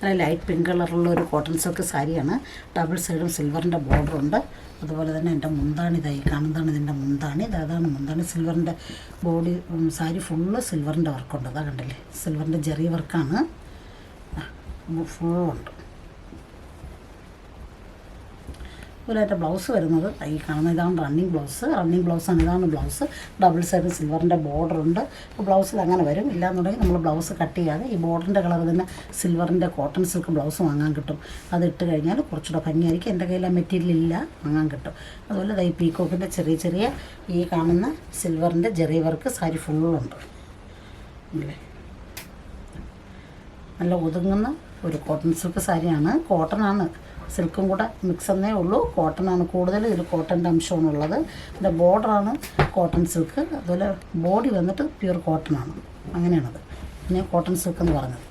നല്ല light pink കളറുള്ള ഒരു കോട്ടൺ സിൽക്ക് സാരിയാണ് ഡബിൾ സൈഡും സിൽവറിന്റെ ബോർഡറുണ്ട് അതുപോലെ തന്നെ എന്റെ മുന്താണി ഇതായി കാണുന്നതാണ് ഇതിന്റെ മുന്താണി. അതാണ് മുന്താണി സിൽവറിന്റെ ബോഡി സാരി ഫുള്ള് സിൽവറിന്റെ വർക്കുണ്ട് അതാ കണ്ടില്ലേ? സിൽവറിന്റെ ജെറി വർക്കാണ് ഫുള്ളുണ്ട് അതുപോലെ ബ്ലൗസ് വരുന്നത്. ഈ കാണുന്ന ഇതാണ് റണ്ണിങ് ബ്ലൗസ് റണ്ണിങ് ബ്ലൗസാണ് ഇതാണ് ബ്ലൗസ് ഡബിൾ സൈഡ് സിൽവറിന്റെ ബോർഡർ ഉണ്ട്. ബ്ലൗസിൽ അങ്ങനെ വരും. ഇല്ലാന്നുണ്ടെങ്കിൽ നമ്മൾ ബ്ലൗസ് കട്ട് ചെയ്യാതെ ഈ ബോർഡറിന്റെ കളർ തന്നെ സിൽവറിന്റെ കോട്ടൺ സിൽക്ക് ബ്ലൗസ് വാങ്ങാൻ കിട്ടും. അത് ഇട്ട് കഴിഞ്ഞാൽ കുറച്ചുകൂടെ ഭംഗിയായിരിക്കും. എന്റെ കയ്യിൽ ആ മെറ്റീരിയൽ ഇല്ല. വാങ്ങാൻ കിട്ടും. അതുപോലെ ഈ പീക്കോക്കിന്റെ ചെറിയ ചെറിയ ഈ കാണുന്ന സിൽവറിന്റെ ജെറി വർക്ക് സാരി ഫുള്ളുണ്ട് അല്ലേ നല്ല ഒതുങ്ങുന്ന ഒരു കോട്ടൺ സിൽക്ക് സാരിയാണ്. കോട്ടണാണ് സിൽക്കും കൂടെ മിക്സ് എന്നേ ഉള്ളൂ. കോട്ടണാണ് കൂടുതൽ ഇതിൽ കോട്ടന്റെ അംശമാണ് ഉള്ളത് ഇതിന്റെ ബോർഡറാണ് കോട്ടൺ സിൽക്ക്. അതുപോലെ ബോഡി വന്നിട്ട് പ്യുർ കോട്ടണാണ് അങ്ങനെയാണത്. പിന്നെ കോട്ടൺ സിൽക്ക് എന്ന് പറഞ്ഞത്.